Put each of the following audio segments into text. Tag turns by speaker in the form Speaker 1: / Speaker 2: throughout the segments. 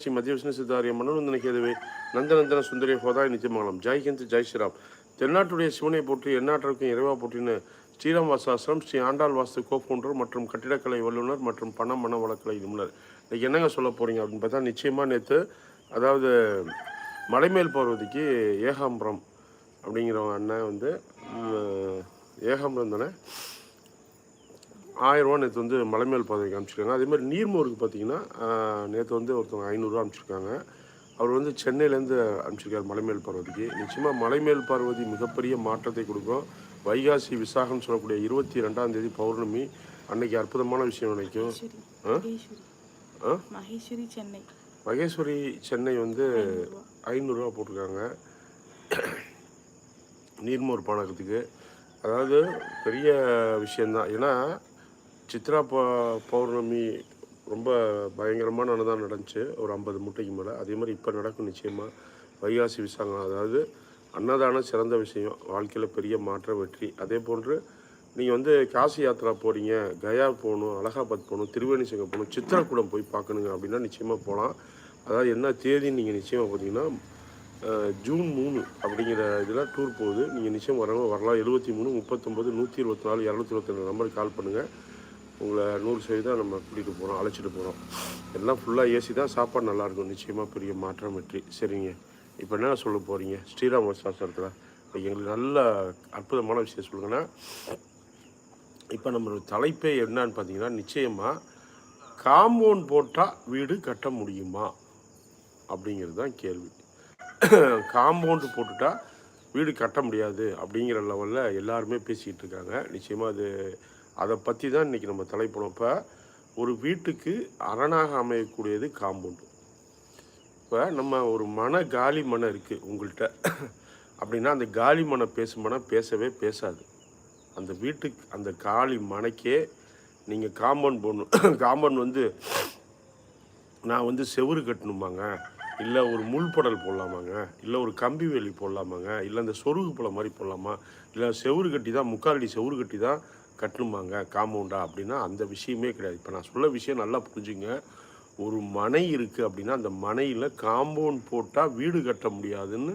Speaker 1: ஸ்ரீ மத்திய ಮಧ್ಯವಿಷ್ಣು ಸಿದ್ದಾರ್ಯ ಮನೋನಂದನ கேதுவே நந்தநந்தன சுந்தரிய ஹோதாய் நித்தியமங்கலம் ஜெய் ஜெய் ஸ்ரீராம். தென்னாட்டுடைய சிவனை போற்றி எந்நாட்டிற்கும் இறைவா போற்றின்னு ஸ்ரீராம் வாசாசிரம் ஸ்ரீ ஆண்டாள் வாஸ்து கோப்பவுண்டர் மற்றும் கட்டிடக்கலை வல்லுநர் மற்றும் பண மன வழக்கலை நிபுணர். இன்றைக்கி என்னங்க சொல்ல போகிறீங்க அப்படின்னு பார்த்தா நிச்சயமாக நேற்று அதாவது மலைமேல் பருவதிக்கு ஏகாம்பரம் அப்படிங்கிற அண்ணன் வந்து ஏகாம்பரம் தானே? ஆயிரரூவா நேற்று வந்து மலைமேல் பாதைக்கு அனுப்பிச்சிருக்காங்க அதே மாதிரி நீர்மோருக்கு பார்த்தீங்கன்னா நேற்று வந்து ஒருத்தவங்க ஐநூறுரூவா அனுப்பிச்சிருக்காங்க. அவர் வந்து சென்னையிலேருந்து அனுப்பிச்சிருக்காரு மலைமேல் பார்வதிக்கு. நிச்சயமாக மலைமேல் பார்வதி மிகப்பெரிய மாற்றத்தை கொடுக்கும். வைகாசி விசாகம்னு சொல்லக்கூடிய இருபத்தி ரெண்டாம் தேதி பௌர்ணமி அன்னைக்கு அற்புதமான விஷயம் நினைக்கும்?
Speaker 2: மகேஸ்வரி. சென்னை.
Speaker 1: மகேஸ்வரி சென்னை வந்து ஐநூறுரூவா போட்டிருக்காங்க. நீர்மோர் பானகத்துக்கு அதாவது பெரிய விஷயந்தான் ஏன்னா சித்ரா பௌர்ணமி ரொம்ப பயங்கரமான அன்னதானம் நடந்துச்சு. ஒரு ஐம்பது மூட்டைக்கு மேலே. அதே மாதிரி இப்போ நடக்கும் நிச்சயமாக வைகாசி விசாகம். அதாவது அன்னதானம் சிறந்த விஷயம். வாழ்க்கையில் பெரிய மாற்ற வெற்றி. அதே போன்று நீங்கள் வந்து காசி யாத்திரா போகிறீங்க கயா போகணும் அலகாபாத் போகணும் திருவேணிசங்கம் போகணும் சித்திரக்கூடம் போய் பார்க்கணுங்க அப்படின்னா நிச்சயமாக போகலாம் அதாவது என்ன தேதின்னு நீங்கள் நிச்சயமாக பார்த்தீங்கன்னா ஜூன் மூணு அப்படிங்கிற இதில் டூர் போகுது. நீங்கள் நிச்சயம் வரவங்க வரலாம். எழுபத்தி மூணு முப்பத்தொம்பது நூற்றி இருபத்தி நாலு இரநூத்தி இருபத்தி ரெண்டு நம்பருக்கு கால் பண்ணுங்கள் உங்களை நூறு சதவீதம் நம்ம கூட்டிகிட்டு போகிறோம் அழைச்சிட்டு போகிறோம் எல்லாம் ஃபுல்லாக ஏசி தான் சாப்பாடு நல்லாயிருக்கும் நிச்சயமாக பெரிய மாற்றம் வெற்றி. சரிங்க. இப்போ என்ன சொல்ல போகிறீங்க ஸ்ரீராம் சாஸ்திரத்தில் எங்களுக்கு நல்ல அற்புதமான விஷயம் சொல்லுங்கன்னா இப்போ நம்மளோட தலைப்பே என்னன்னு பார்த்தீங்கன்னா நிச்சயமாக காம்பவுண்ட் போட்டால் வீடு கட்ட முடியுமா? அப்படிங்கிறது தான் கேள்வி. காம்பவுண்டு போட்டுட்டா வீடு கட்ட முடியாது அப்படிங்கிற லெவலில் எல்லாருமே பேசிக்கிட்டு இருக்காங்க. நிச்சயமாக அது அதை பற்றி தான் இன்றைக்கி நம்ம தலைப்போம் இப்போ ஒரு வீட்டுக்கு அரணாக அமையக்கூடியது காம்பவுண்டு. இப்போ நம்ம ஒரு மன காலி மனம் இருக்குது உங்கள்கிட்ட அப்படின்னா அந்த காலி மனம் பேசுமனா பேசவே பேசாது. அந்த வீட்டுக்கு அந்த காலி மனைக்கே நீங்கள் காம்பவுண்ட் போடணும். காம்பவுண்ட் வந்து நான் வந்து செவுரு கட்டணுமாங்க? இல்லை ஒரு முள்படல் போடலாமாங்க? இல்லை ஒரு கம்பி வேலி போடலாமாங்க? இல்லை அந்த சொருகு போல மாதிரி போடலாமா? இல்லை செவுரு கட்டி தான் முக்காலடி செவுரு கட்டி தான் கட்டணுமாங்க காம்பவுண்டா அப்படின்னா அந்த விஷயமே கிடையாது. இப்போ நான் சொல்ல விஷயம் நல்லா புரிஞ்சுங்க. ஒரு மனை இருக்குது அப்படின்னா அந்த மனையில் காம்பவுண்ட் போட்டால் வீடு கட்ட முடியாதுன்னு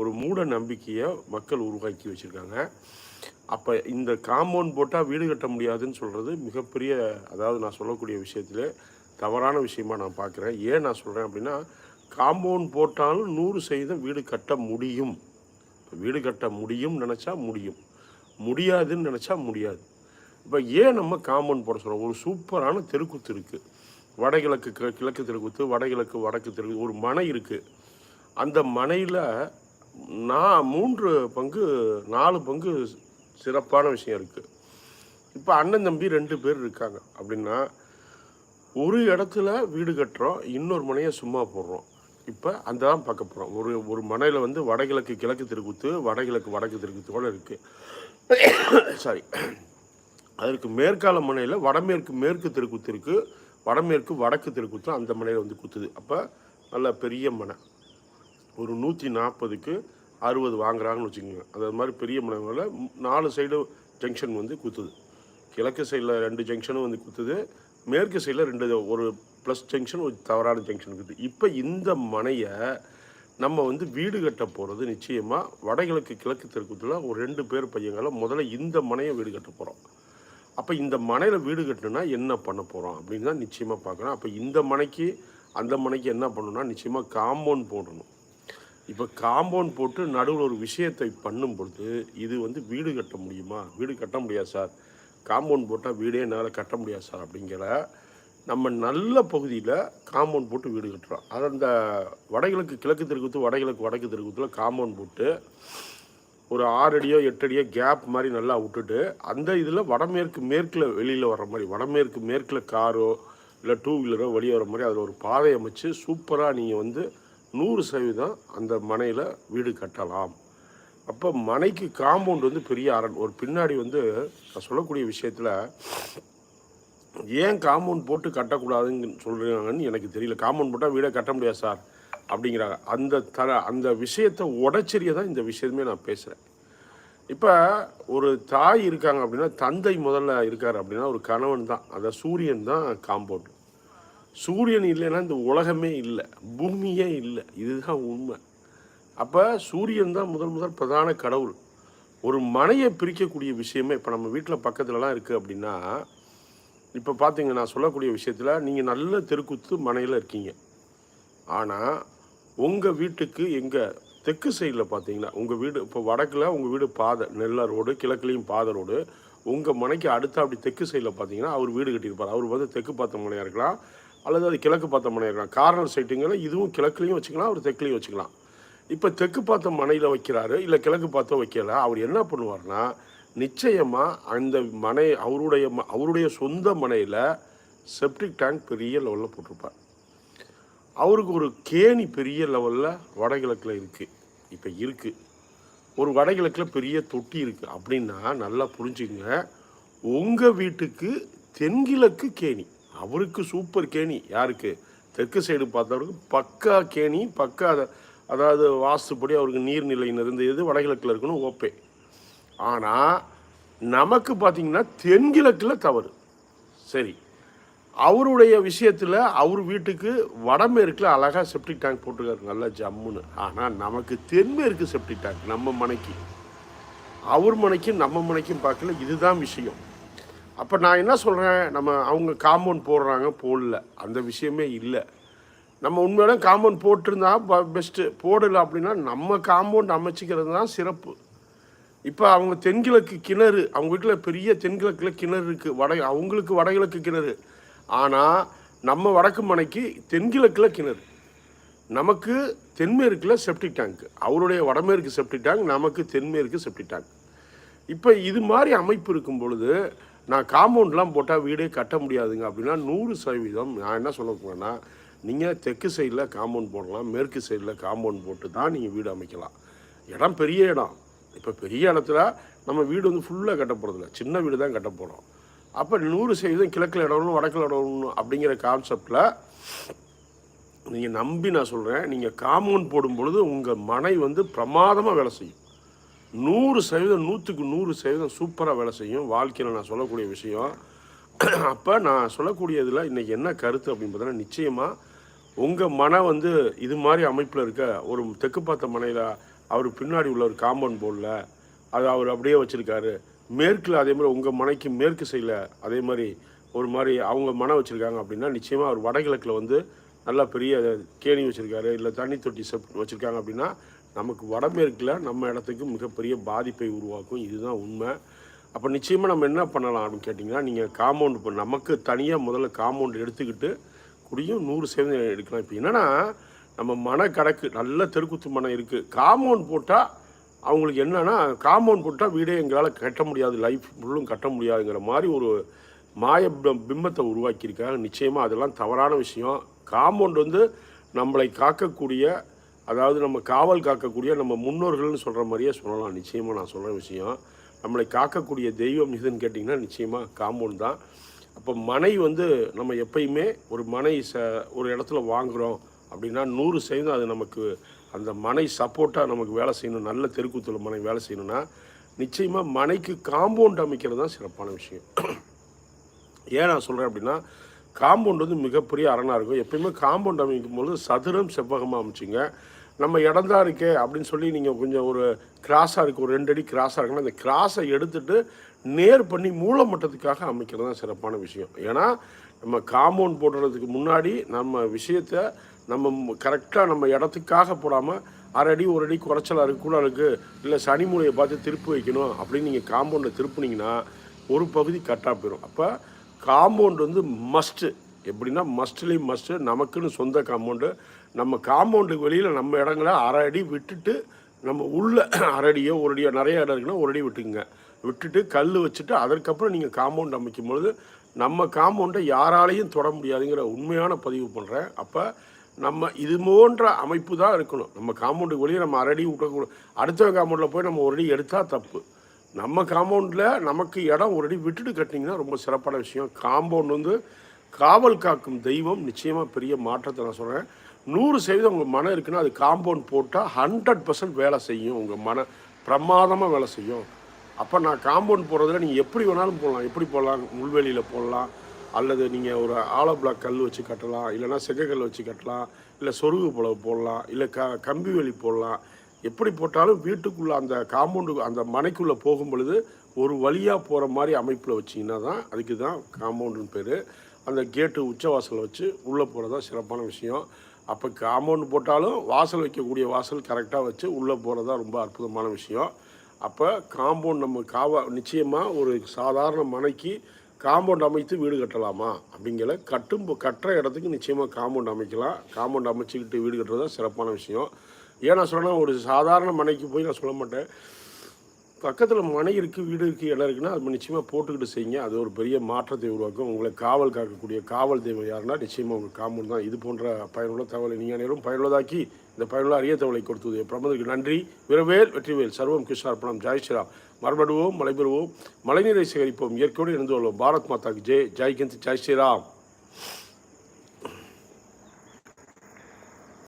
Speaker 1: ஒரு மூட நம்பிக்கையை மக்கள் உருவாக்கி வச்சுருக்காங்க. அப்போ இந்த காம்பவுண்ட் போட்டால் வீடு கட்ட முடியாதுன்னு சொல்கிறது மிகப்பெரிய அதாவது நான் சொல்லக்கூடிய விஷயத்தில் தவறான விஷயமா நான் பார்க்குறேன் ஏன் நான் சொல்கிறேன் அப்படின்னா காம்பவுண்ட் போட்டாலும் நூறு சதவீதம் வீடு கட்ட முடியும். இப்போ வீடு கட்ட முடியும் நினச்சா முடியும். முடியாதுன்னு நினச்சா முடியாது. இப்போ ஏன் நம்ம காம்பவுண்ட் போட சொல்கிறோம் ஒரு சூப்பரான தெருக்குத்து இருக்குது வடகிழக்கு கி- கிழக்கு தெருக்குத்து வடகிழக்கு வடக்கு தெருக்கு ஒரு மனை இருக்குது அந்த மனையில் நான் மூன்று பங்கு நாலு பங்கு சிறப்பான விஷயம் இருக்குது இப்போ அண்ணன் தம்பி ரெண்டு பேர் இருக்காங்க. அப்படின்னா ஒரு இடத்துல வீடு கட்டுறோம் இன்னொரு மனையை சும்மா போடுறோம். இப்போ அந்த தான் பார்க்க போகிறோம் ஒரு ஒரு மனையில் வந்து வடகிழக்கு கிழக்கு தெருக்குத்து வடகிழக்கு வடக்கு தெருக்குத்தோடு இருக்குது சாரி அதற்கு மேற்கால மனையில் வடமேற்கு மேற்கு தெருக்குத்து இருக்குது வடமேற்கு வடக்கு தெருக்குத்து அந்த மனையில் வந்து குத்துது. அப்போ நல்ல பெரிய மனை ஒரு நூற்றி நாற்பதுக்கு அறுபது வாங்குறாங்கன்னு வச்சுக்கோங்க. அது மாதிரி பெரிய மனைகளை நாலு சைடு ஜங்ஷன் வந்து குத்துது. கிழக்கு சைடில் ரெண்டு ஜங்ஷனும் வந்து குத்துது. மேற்கு சைடில் ரெண்டு ஒரு ப்ளஸ் ஜங்ஷன் ஒரு தவறான ஜங்ஷன் இருக்குது இப்போ இந்த மனையை நம்ம வந்து வீடு கட்ட போகிறது நிச்சயமாக வடகிழக்கு கிழக்கு தெருக்குத்தில் ஒரு ரெண்டு பேர் பையங்களை முதல்ல இந்த மனையை வீடு கட்ட போகிறோம் அப்போ இந்த மனையில் வீடு கட்டணும்னா என்ன பண்ண போகிறோம் அப்படின்னு தான் நிச்சயமாக பார்க்குறோம் அப்போ இந்த மனைக்கு அந்த மனைக்கு என்ன பண்ணணும்னா நிச்சயமாக காம்பவுண்ட் போடணும். இப்போ காம்பவுண்ட் போட்டு நடுவில் ஒரு விஷயத்தை பண்ணும் பொழுது இது வந்து வீடு கட்ட முடியுமா? வீடு கட்ட முடியாது சார். காம்பவுண்ட் போட்டால் வீடே என்னால் கட்ட முடியாது சார் அப்படிங்கிற நம்ம நல்ல பகுதியில் காம்பவுண்ட் போட்டு வீடு கட்டுறோம். அது அந்த வடகிழக்கு கிழக்கு தெருக்குத்து வடகிழக்கு வடக்கு தெருக்குத்தில் காம்பவுண்ட் போட்டு ஒரு ஆறு அடியோ எட்டு அடியோ கேப் மாதிரி நல்லா விட்டுட்டு அந்த இதில் வடமேற்கு மேற்கில் வெளியில் வர்ற மாதிரி வடமேற்கு மேற்கில் காரோ இல்லை டூ வீலரோ வெளியே வர மாதிரி அதில் ஒரு பாதை அமைச்சு சூப்பராக நீங்கள் வந்து நூறு சதவீதம் அந்த மனையில் வீடு கட்டலாம். அப்போ மனைக்கு காம்பவுண்ட் வந்து பெரிய அரண் ஒரு பின்னாடி வந்து நான் சொல்லக்கூடிய விஷயத்தில் ஏன் காம்பவுண்ட் போட்டு கட்டக்கூடாதுன்னு சொல்கிறாங்கன்னு எனக்கு தெரியல. காம்பவுண்ட் போட்டால் வீடை கட்ட முடியாது சார். அப்படிங்கிறாங்க. அந்த தர அந்த விஷயத்தை உடச்சரிய தான் இந்த விஷயமே நான் பேசுகிறேன் இப்போ ஒரு தாய் இருக்காங்க அப்படின்னா தந்தை முதல்ல இருக்கார் அப்படின்னா ஒரு கணவன் தான். அதான் சூரியன் தான் காம்பவுண்ட். சூரியன் இல்லைன்னா இந்த உலகமே இல்லை. பூமியே இல்லை. இதுதான் உண்மை. அப்போ சூரியன் தான் முதல் முதல் பிரதான கடவுள். ஒரு மனையை பிரிக்கக்கூடிய விஷயமே இப்போ நம்ம வீட்டில் பக்கத்துலலாம் இருக்குது அப்படின்னா இப்போ பார்த்தீங்க நான் சொல்லக்கூடிய விஷயத்தில் நீங்கள் நல்ல தெருக்குத்து மனையில் இருக்கீங்க. ஆனால் உங்கள் வீட்டுக்கு எங்கள் தெற்கு சைடில் பார்த்தீங்கன்னா உங்கள் வீடு இப்போ வடக்கில் உங்கள் வீடு பாதை நெல்லை ரோடு கிழக்குலேயும் பாதை ரோடு உங்கள் மனைக்கு அடுத்த அப்படி தெற்கு சைடில் பார்த்தீங்கன்னா அவர் வீடு கட்டியிருப்பார். அவர் வந்து தெற்கு பார்த்த மனையாக இருக்கலாம் அல்லது அது கிழக்கு பார்த்த மனையாக இருக்கலாம். கார்னர் சைட்டுங்கிற இதுவும் கிழக்குலையும் வச்சுக்கலாம் அவர் தெற்குலேயும் வச்சுக்கலாம். இப்போ தெற்கு பார்த்த மனையில் வைக்கிறாரு இல்லை கிழக்கு பார்த்தோ வைக்கல அவர் என்ன பண்ணுவார்னா நிச்சயமாக அந்த மனை அவருடைய ம- அவருடைய சொந்த மனையில் செப்டிக் டேங்க் பெரிய லெவலில் போட்டிருப்பார். அவருக்கு ஒரு கேணி பெரிய லெவலில் வடகிழக்கில் இருக்குது இப்போ இருக்குது ஒரு வடகிழக்கில் பெரிய தொட்டி இருக்குது அப்படின்னா நல்லா புரிஞ்சுங்க உங்கள் வீட்டுக்கு தென்கிழக்கு கேணி. அவருக்கு சூப்பர் கேணி. யாருக்கு? தெற்கு சைடு பார்த்தவருக்கு பக்கா கேணி பக்கா அதாவது வாஸ்துப்படி அவருக்கு நீர்நிலைன்னு இருந்தது வடகிழக்கில் இருக்குன்னு ஓப்பே. ஆனால் நமக்கு பார்த்தீங்கன்னா தென்கிழக்கில் தவறு. சரி. அவருடைய விஷயத்தில் அவர் வீட்டுக்கு வடமேற்கில் அழகாக செப்டிக் டேங்க் போட்டிருக்காரு நல்லா ஜம்முன்னு. ஆனால் நமக்கு தென்மேற்கு செப்டிக் டேங்க் நம்ம மனைக்கு. அவர் மனைக்கும் நம்ம மனைக்கும் பார்க்கல இதுதான் விஷயம். அப்போ நான் என்ன சொல்கிறேன் நம்ம அவங்க காம்பவுண்ட் போடுறாங்க போடல. அந்த விஷயமே இல்லை. நம்ம உண்மையில காம்பவுண்ட் போட்டிருந்தா பெஸ்ட்டு போடலை அப்படின்னா நம்ம காம்பவுண்ட் அமைச்சிக்கிறது தான் சிறப்பு. இப்போ அவங்க தென்கிழக்கு கிணறு அவங்க வீட்டில் பெரிய தென்கிழக்கில் கிணறு இருக்குது வட அவங்களுக்கு வடகிழக்கு கிணறு. ஆனால் நம்ம வடக்கு மனைக்கு தென்கிழக்கில் கிணறு. நமக்கு தென்மேற்கில் செப்டிக் டேங்க் அவருடைய வடமேற்கு செப்டிக் டேங்க் நமக்கு தென்மேற்கு செப்டிக் டேங்க் இப்போ இது மாதிரி அமைப்பு இருக்கும் பொழுது நான் காம்பவுண்ட்லாம் போட்டால் வீடே கட்ட முடியாதுங்க அப்படின்னா நூறு சதவீதம் நான் என்ன சொல்ல போகிறேன்னா நீங்கள் தெற்கு சைடில் காம்பவுண்ட் போடலாம் மேற்கு சைடில் காம்பவுண்ட் போட்டு தான் நீங்கள் வீடு அமைக்கலாம். இடம் பெரிய இடம். இப்போ பெரிய இடத்துல நம்ம வீடு வந்து ஃபுல்லாக கட்ட போகிறதில்ல சின்ன வீடு தான் கட்ட போகிறோம் அப்போ நூறு சதவீதம் கிழக்கில் இடம்னு வடக்கில் இடம்னு அப்படிங்கிற கான்செப்டில் நீங்கள் நம்பி நான் சொல்கிறேன் நீங்கள் காம்பவுண்ட் போடும் பொழுது உங்கள் மனை வந்து பிரமாதமாக வேலை செய்யும். நூறு சதவீதம் நூற்றுக்கு நூறு சதவீதம் சூப்பராக வேலை செய்யும். வாழ்க்கையில் நான் சொல்லக்கூடிய விஷயம். அப்போ நான் சொல்லக்கூடியதில் இன்றைக்கி என்ன கருத்து அப்படின்னு பார்த்தீங்கன்னா நிச்சயமாக உங்கள் மனை வந்து இது மாதிரி அமைப்பில் இருக்க ஒரு தெற்கு பார்த்த மனையில் அவர் பின்னாடி உள்ள ஒரு காம்பவுண்ட் போர்டில் அது அவர் அப்படியே வச்சுருக்காரு. மேற்கில் அதே மாதிரி உங்கள் மனைக்கு மேற்கு சைடில் அதே மாதிரி ஒரு மாதிரி அவங்க மனை வச்சுருக்காங்க அப்படின்னா நிச்சயமாக அவர் வடகிழக்கில் வந்து நல்லா பெரிய கேணி வச்சுருக்காரு இல்லை தண்ணி தொட்டி செப் வச்சுருக்காங்க அப்படின்னா நமக்கு வடமேற்கில் நம்ம இடத்துக்கு மிகப்பெரிய பாதிப்பை உருவாக்கும். இதுதான் உண்மை. அப்போ நிச்சயமாக நம்ம என்ன பண்ணலாம் அப்படின்னு கேட்டிங்கன்னா நீங்கள் காம்பவுண்ட் இப்போ நமக்கு தனியாக முதல்ல காம்பவுண்ட் எடுத்துக்கிட்டு குடியும் நூறு சதவீதம் எடுக்கலாம். இப்போ என்னென்னா நம்ம மன கணக்கு நல்ல தெருக்குத்து மனம் இருக்குது காம்பவுண்ட் போட்டால் அவங்களுக்கு என்னன்னா காம்பவுண்ட் போட்டால் வீடே எங்களால் கட்ட முடியாது லைஃப் ஃபுல்லும் கட்ட முடியாதுங்கிற மாதிரி ஒரு மாய பிம்பத்தை உருவாக்கியிருக்காங்க. நிச்சயமாக அதெல்லாம் தவறான விஷயம். காம்பவுண்ட் வந்து நம்மளை காக்கக்கூடிய அதாவது நம்ம காவல் காக்கக்கூடிய நம்ம முன்னோர்கள்னு சொல்கிற மாதிரியே சொல்லலாம். நிச்சயமாக நான் சொல்கிற விஷயம். நம்மளை காக்கக்கூடிய தெய்வம் எதுன்னு கேட்டிங்கன்னா நிச்சயமாக காம்பவுண்ட் தான். அப்போ மனை வந்து நம்ம எப்பயுமே ஒரு மனை ச ஒரு இடத்துல வாங்குகிறோம் அப்படின்னா நூறு சதவீதம் அது நமக்கு அந்த மனை சப்போர்ட்டாக நமக்கு வேலை செய்யணும் நல்ல தெருக்கூத்துல மனை வேலை செய்யணும்னா நிச்சயமாக மனைக்கு காம்பவுண்ட் அமைக்கிறது தான் சிறப்பான விஷயம். ஏன் நான் சொல்கிறேன் அப்படின்னா காம்பவுண்ட் வந்து மிகப்பெரிய அரணாக இருக்கும். எப்பயுமே காம்பவுண்ட் அமைக்கும் பொழுது சதுரம் செவ்வகமாக அமைச்சிங்க. நம்ம இடம் தான் இருக்கே அப்படின்னு சொல்லி நீங்கள் கொஞ்சம் ஒரு கிராஸாக இருக்குது ஒரு ரெண்டு அடி கிராஸாக இருக்குன்னா அந்த கிராஸை எடுத்துட்டு நேர் பண்ணி மூலமட்டத்துக்காக அமைக்கிறது தான் சிறப்பான விஷயம். ஏன்னா நம்ம காம்பவுண்ட் போடுறதுக்கு முன்னாடி நம்ம விஷயத்த நம்ம கரெக்டாக நம்ம இடத்துக்காக போடாமல் அரை அடி ஒரு அடி குறைச்சலாக இருக்கு கூட இருக்குது இல்லை சனி மூலையை பார்த்து திருப்பி வைக்கணும் அப்படின்னு நீங்கள் காம்பவுண்டை திருப்புனீங்கன்னா ஒரு பகுதி கட்டாக போயிடும் அப்போ காம்பவுண்ட் வந்து மஸ்ட்டு எப்படின்னா மஸ்ட்லேயும் மஸ்ட்டு நமக்குன்னு சொந்த காம்பவுண்டு நம்ம காம்பவுண்டுக்கு வெளியில் நம்ம இடங்களை அரை அடி விட்டுட்டு நம்ம உள்ள அரை அடியோ ஒரு அடியோ நிறைய இடம் இருக்குன்னா ஒரு அடி விட்டுக்குங்க. விட்டுட்டு கல் வச்சுட்டு அதற்கப்புறம் நீங்கள் காம்பவுண்ட் அமைக்கும் பொழுது நம்ம காம்பவுண்டை யாராலையும் தொட முடியாதுங்கிற உண்மையான பதிவு பண்ணுறேன் அப்போ நம்ம இது போன்ற அமைப்பு தான் இருக்கணும். நம்ம காம்பவுண்டுக்கு வெளியே நம்ம அரடி விட்டக்கூடாது அடுத்த காம்பவுண்டில் போய் நம்ம ஒரு அடி எடுத்தால் தப்பு. நம்ம காம்பவுண்டில் நமக்கு இடம் ஒரு அடி விட்டுட்டு கட்டினீங்கன்னா ரொம்ப சிறப்பான விஷயம். காம்பவுண்ட் வந்து காவல் காக்கும் தெய்வம். நிச்சயமாக பெரிய மாற்றத்தை நான் சொல்கிறேன் நூறு சதவீதம் உங்கள் மனம் இருக்குன்னா அது காம்பவுண்ட் போட்டால் ஹண்ட்ரட் பர்சன்ட் வேலை செய்யும். உங்கள் மன பிரமாதமாக வேலை செய்யும். அப்போ நான் காம்பவுண்ட் போடுறதுல நீங்கள் எப்படி வேணாலும் போடலாம் எப்படி போடலாம் முள்வெளியில் போடலாம் அல்லது நீங்கள் ஒரு ஆலோ பிளாக் கல் வச்சு கட்டலாம் இல்லைன்னா செங்கக்கல் வச்சு கட்டலாம் இல்லை சொருகு புலவு போடலாம் இல்லை க கம்பி வெளி போடலாம். எப்படி போட்டாலும் வீட்டுக்குள்ளே அந்த காம்பவுண்டு அந்த மனைக்குள்ளே போகும் பொழுது ஒரு வழியாக போகிற மாதிரி அமைப்பில் வச்சிங்கன்னா தான் அதுக்கு தான் காம்பவுண்டுன்னு பேர். அந்த கேட்டு உச்சவாசலை வச்சு உள்ளே போகிறது தான் சிறப்பான விஷயம். அப்போ காம்பவுண்டு போட்டாலும் வாசல் வைக்கக்கூடிய வாசல் கரெக்டாக வச்சு உள்ளே போகிறது தான் ரொம்ப அற்புதமான விஷயம். அப்போ காம்பவுண்ட் நம்ம காவ நிச்சயமாக ஒரு சாதாரண மனைக்கு காம்பவுண்ட் அமைத்து வீடு கட்டலாமா? அப்படிங்கிற கட்டும் கட்டுற இடத்துக்கு நிச்சயமாக காம்பவுண்ட் அமைக்கலாம். காம்பவுண்ட் அமைச்சுக்கிட்டு வீடு கட்டுறது தான் சிறப்பான விஷயம். ஏன் நான் சொல்கிறேன்னா ஒரு சாதாரண மனைக்கு போய் நான் சொல்ல மாட்டேன். பக்கத்தில் மனை இருக்குது வீடு இருக்குது இடம் இருக்குன்னா அது நிச்சயமாக போட்டுக்கிட்டு செய்யுங்க. அது ஒரு பெரிய மாற்றத்தை உருவாக்கும். உங்களை காவல் காக்கக்கூடிய காவல் தெய்வம் யாருன்னா நிச்சயமாக உங்கள் காமன் தான். இது போன்ற பயனுள்ள தகவலை நீங்கள் அனைவரும் பயனுள்ளதாக்கி இந்த பயனுள்ள அரிய தகவலை கொடுத்தது பிரமதற்கு நன்றி. விரவேல் வெற்றிவேல் சர்வம் கிருஷ்ணார்ப்பணம் ஜெய் ஸ்ரீராம். மறுபடுவோம் மலை பெறுவோம் மழைநீரை சேகரிப்போம். இயற்கையோடு இருந்து கொள்வோம். பாரத் மாதாக்கு ஜெய். ஜெய்கிந்த் ஜெய் ஸ்ரீராம்.